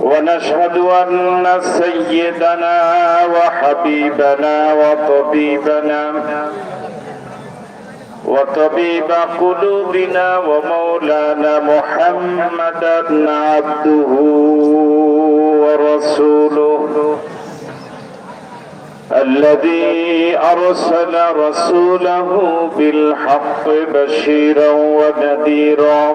ونشهد أن سيدنا وحبيبنا وطبيبنا وطبيب قلوبنا ومولانا محمدا عبده ورسوله الذي أرسل رسوله بالحق بشيرا ونذيرا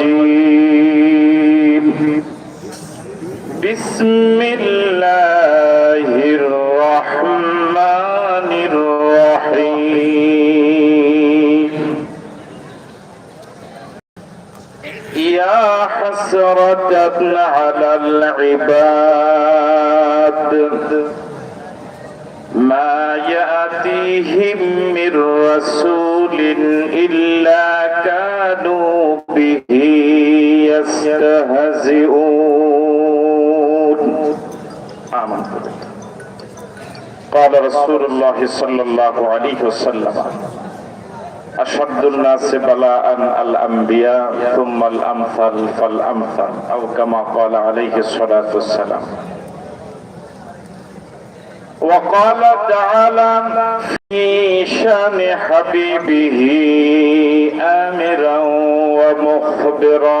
الرجيم. بسم الله الرحمن الرحيم. يا حسرة على العباد. ما يأتيهم من رسول إلا كانوا به يستهزئون. آمنت بالله قال رسول الله صلى الله عليه وسلم أشد الناس بلاء الأنبياء ثم الأمثل فالأمثل أو كما قال عليه الصلاة والسلام. وقال تعالى في شأن حبيبه آمرا ومخبرا.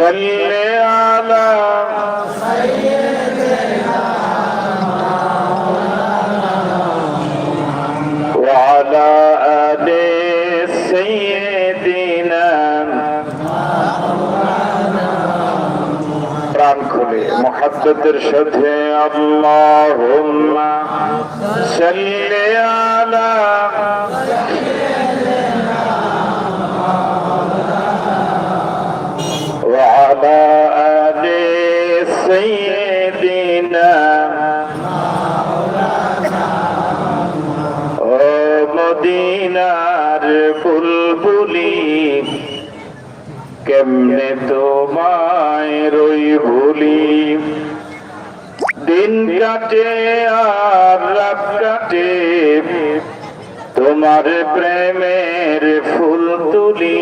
صل على وعلى آل سيدنا প্রাণ খুলে মহাদ্দতের সাথে আল্লাহুম্মা সাল্লি আলা না ও মদিনার ফুলবুলি কেমনে তোমায় রই ভুলি? দিন কাটে আর রাত কাটে, তোমার প্রেমের ফুল তুলি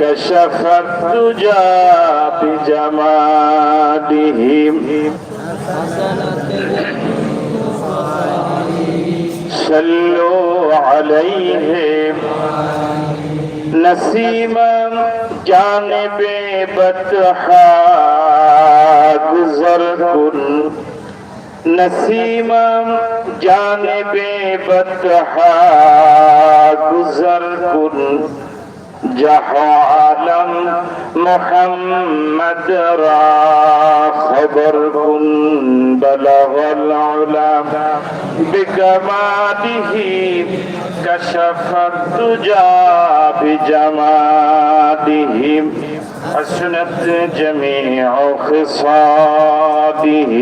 كشف الدجى بجمادهم. صلوا عليهم. نسيما جانب بتحا گزر کن نسیما جانب بتحا گزر کن جہالم محمد را خبر کن بلغ العلا بکماله کشف الدجا بجماله حسنت جميع خصاله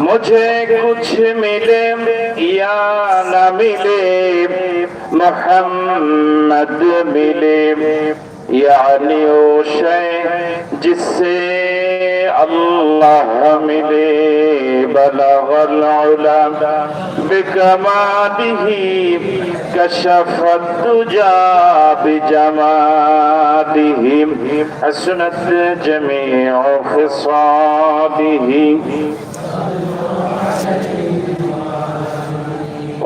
مجھے کچھ ملے یا نہ ملے मोहम्मद मिले यानी ओ शय जिससे अल्लाह मिले बलगल उलम बिकमालिही कशफत तुजा बिजमालिही हसनत जमीउ खिसालिही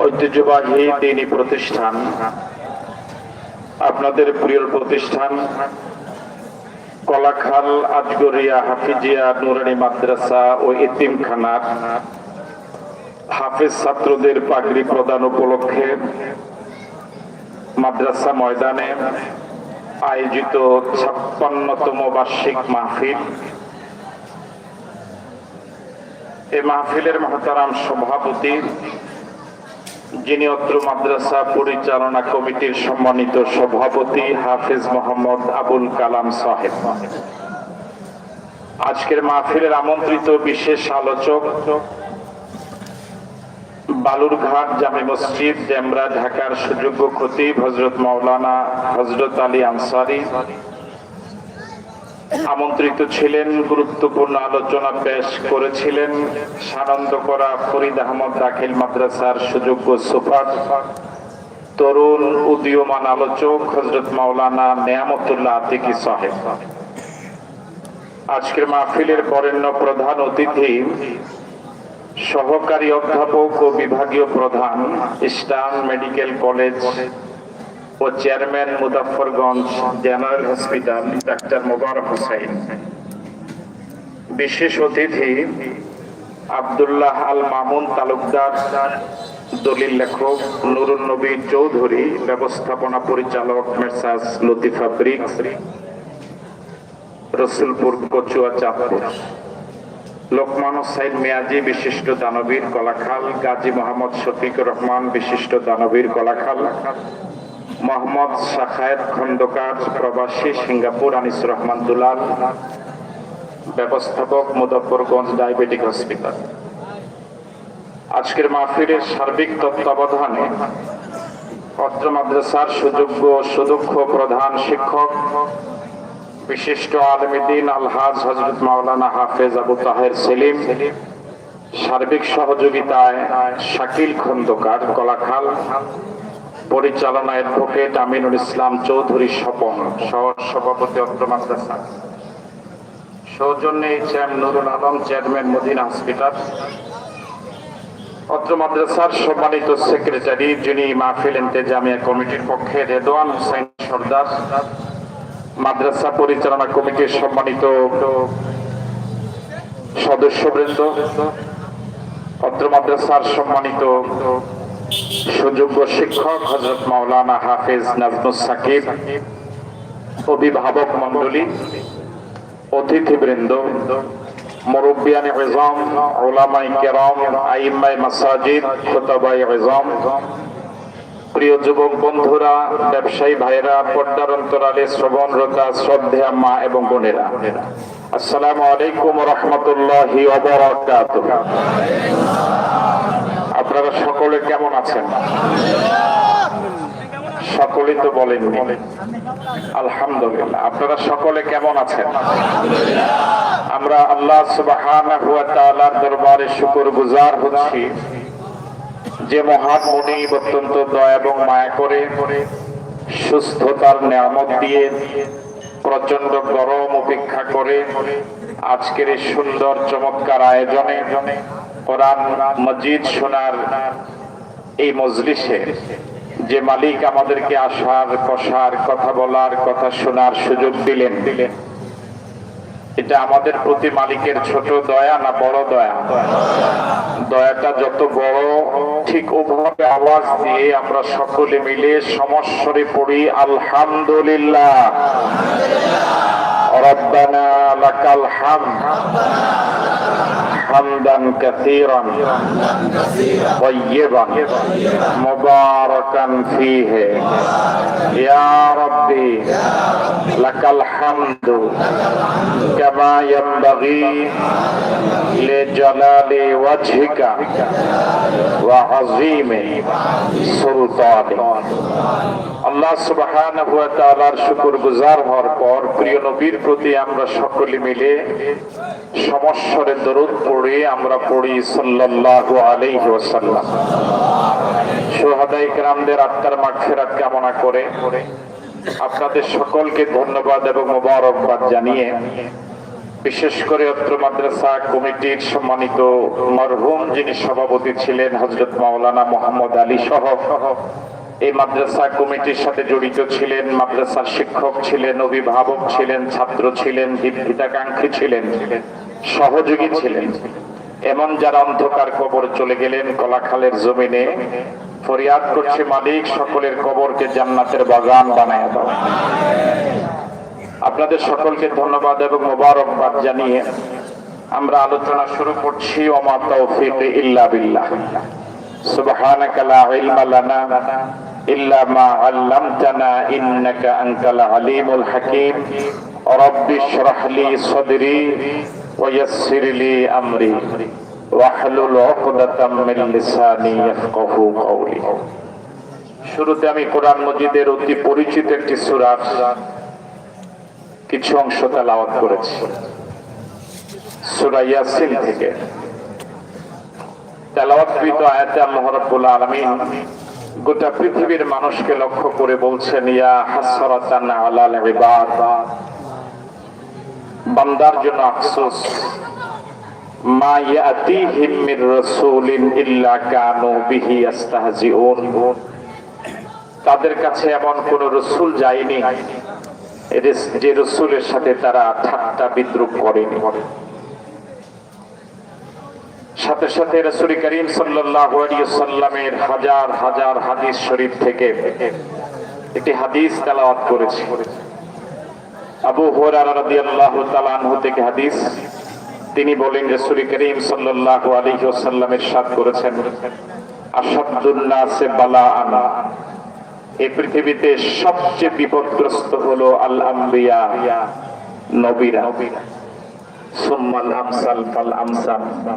ঐতিহ্যবাহী দিনী প্রতিষ্ঠান। আপনাদের প্রিয় প্রতিষ্ঠান, কলাখাল, আজগরিয়া, হাফিজিয়া, নুরানি মাদ্রাসা ও এতিমখানার হাফিজ ছাত্রদের পাগড়ি প্রদান উপলক্ষে মাদ্রাসা ময়দানে আয়োজিত ছাপ্পান্নতম বার্ষিক মাহফিল। এই মাহফিলের মহতারাম সভাপতি যিনি অত্র মাদ্রাসা পরিচালনা কমিটির সম্মানিত সভাপতি হাফিজ মোহাম্মদ আবুল কালাম সাহেব। আজকের মাহফিলের আমন্ত্রিত বিশেষ আলোচক বালুরঘাট জামে মসজিদ, ডেমরা, ঢাকার সুযোগ্য খতিব হজরত মাওলানা হজরত আলী আনসারি আমন্ত্রিত ছিলেন, গুরুত্বপূর্ণ আলোচনা পেশ করেছিলেন সানন্দ করা ফরিদ আহমদ দাখিল মাদ্রাসার সুযোগ্য সুফার তরুণ উদীয়মান আলোচক হজরত মাওলানা নেয়ামতুল্লাহ আতিকি সাহেব। আজকের মাহফিলের বরেণ্য প্রধান অতিথি, সহকারী অধ্যাপক ও বিভাগীয় প্রধান, ইস্টার্ন মেডিকেল কলেজ ও chairman Muzaffarganj general hospital doctor Mobarak Hossain. বিশেষ অতিথি আব্দুল্লাহ আল মামুন তালুকদার, দলিল লেখক নুরুল নবী চৌধুরী, ব্যবস্থাপনা পরিচালক মেসাস লতিফা ব্রিক্স, রসুলপুর কচুয়া চাঁদপুর। লোকমান হোসাইন মিয়াজি, বিশিষ্ট দানবীর কলাখাল। গাজী মোহাম্মদ শফিকুর রহমান, বিশিষ্ট দানবীর কলাখাল। মোহাম্মদ শাখায়েত খন্দকার প্রবাসী সিঙ্গাপুর আনিস রহমান দুলাল, ব্যবস্থাপক মুজফরগঞ্জ ডায়াবেটিক হসপিটাল। আজকের মাহফিলের সার্বিক তত্ত্বাবধানে অত্র মাদ্রাসার সুযোগ্য সুদক্ষ প্রধান শিক্ষক, বিশিষ্ট আলমীদিন আলহাজ হজরত মাওলানা হাফেজ আবু তাহের সেলিম, সার্বিক সহযোগিতায় শাকিল খন্দকার কলাখাল পরিচালনা অ্যাডভোকেট আমিনুল ইসলাম চৌধুরী স্বপন সহ সভাপতি অত্র মাদ্রাসা। সৌজন্যে M Nurul Alam, chairman Madina hospital. অত্র মাদ্রাসার সম্মানিত সেক্রেটারি, যিনি মাহফিল ইন্তেজামিয়া কমিটির পক্ষে রেদওয়ান হোসেন সর্দার। মাদ্রাসা পরিচালনা কমিটির সম্মানিত সদস্যবৃন্দ। অত্র মাদ্রাসার সম্মানিত সুযোগ্য শিক্ষক হজরত মাওলানা হাফেজ নাজমুস সাকিব, অভিভাবক মন্ডলী অতিথিবৃন্দ, মুরব্বিয়ান ইজাম ওলামাই কেরাম আইম্মাই মাসাজিদ প্রিয় যুবক বন্ধুরা, ব্যবসায়ী ভাইরা পর্দার অন্তরালে শ্রবণরতা, শ্রদ্ধা মা এবং বোনেরা, আসসালামু আলাইকুম রহমতুল্লাহি আপনারা সকলে কেমন আছেন? সকলে তো বলেন আলহামদুলিল্লাহ। আপনারা সকলে কেমন আছেন? আমরা আল্লাহ তাআলার দরবারে শুকরগুজার হচ্ছি যে মহান অত্যন্ত দয়া এবং মায়া করে সুস্থতার নিয়ামত দিয়ে প্রচণ্ড গরম উপেক্ষা করে আজকের এই সুন্দর চমৎকার আয়োজনে কোরআন শোনার এই মজলিসে যে মালিক আমাদেরকে আসার, কষার, কথা বলার, কথা শোনার সুযোগ দিলেন দিলেন, এটা আমাদের প্রতি মালিকের ছোট দয়া না বড় দয়া? দয়াটা যত বড়, ঠিক ওভাবে আওয়াজ দিয়ে আমরা সকলে মিলে সমস্বরে পড়ি, আলহামদুলিল্লাহ। রব্বানা লাকাল হামদ। حمدا كثيرا طيبا مباركا فيه يا ربي لك الحمد كما ينبغي لجلال وجهك وعظيم سلطانك আল্লাহ সুবহানাহু ওয়া তাআলার শুকর গুজার হওয়ার পর প্রিয় নবীর প্রতি আমরা সকলে মিলে সমস্বরে দরুদ পড়ে পড়ে আমরা পড়ি সাল্লাল্লাহু আলাইহি ওয়াসাল্লাম। کرامদের আত্মার মাগফিরাত কামনা করে আপনাদের সকলকে ধন্যবাদ এবং মোবারকবাদ জানিয়ে বিশেষ করে অত্র মাদ্রাসা কমিটির সম্মানিত মরহুম যিনি সভাপতি ছিলেন হজরত মাওলানা মোহাম্মদ আলী সহ এই মাদ্রাসা কমিটির সাথে জড়িত ছিলেন, মাদ্রাসার শিক্ষক ছিলেন, অভিভাবক ছিলেন, ছাত্র ছিলেন হিতাকাঙ্ক্ষী ছিলেন। সহযোগী ছিলেন। এমন যারা অন্ধকার কবর চলে গেলেন কলাখালের জমিনে। ফরিয়াদ করছে মালিক, সকলের কবরকে জান্নাতের বাগান বানায় দাও। আপনাদের সকলকে ধন্যবাদ এবং মোবারকবাদ জানিয়ে আমরা আলোচনা শুরু করছি, ওমা তৌফিক ইল্লা বিল্লাহ। লানা ইল্লা মা আল্লামতানা ইন্নাকা আনতাল আলিমুল হাকীম। রব্বি ইশরাহ লি সাদরি ইয়াসসির লি আমরি ওয়াহলুল উকদাতাম মিন লিসানি ইয়াফকাহু কওলি শুরুতে আমি কোরআন মজিদের অতি পরিচিত একটি সূরা কিছু অংশ তেলাওয়াত করেছি। সূরা ইয়াসিন থেকে। তেলাওয়াতকৃত আয়াতে আল্লাহ রাব্বুল গোটা পৃথিবীর মানুষকে লক্ষ্য করে বলছেন, ইয়া হাসরাতান আলাল ইবাদ। বান্দার জন্য আফসোস। তাদের কাছে এমন কোন রসুল যায়নি, যে রসুলের সাথে তারা ঠাট্টা বিদ্রুপ করেনি। সাথে সাথে রসুল করিম সাল্লামের হাজার হাজার হাদিস শরীফ থেকে একটি হাদিস তালাওয়াত করেছি। আবু আনহু থেকে হাদিস। তিনি বলেন, রসুল করিম সাল্লাহ আলাইহি ওসাল্লামের সাথ করেছেন আসাদুন বালা এই পৃথিবীতে সবচেয়ে বিপদগ্রস্ত হলো আল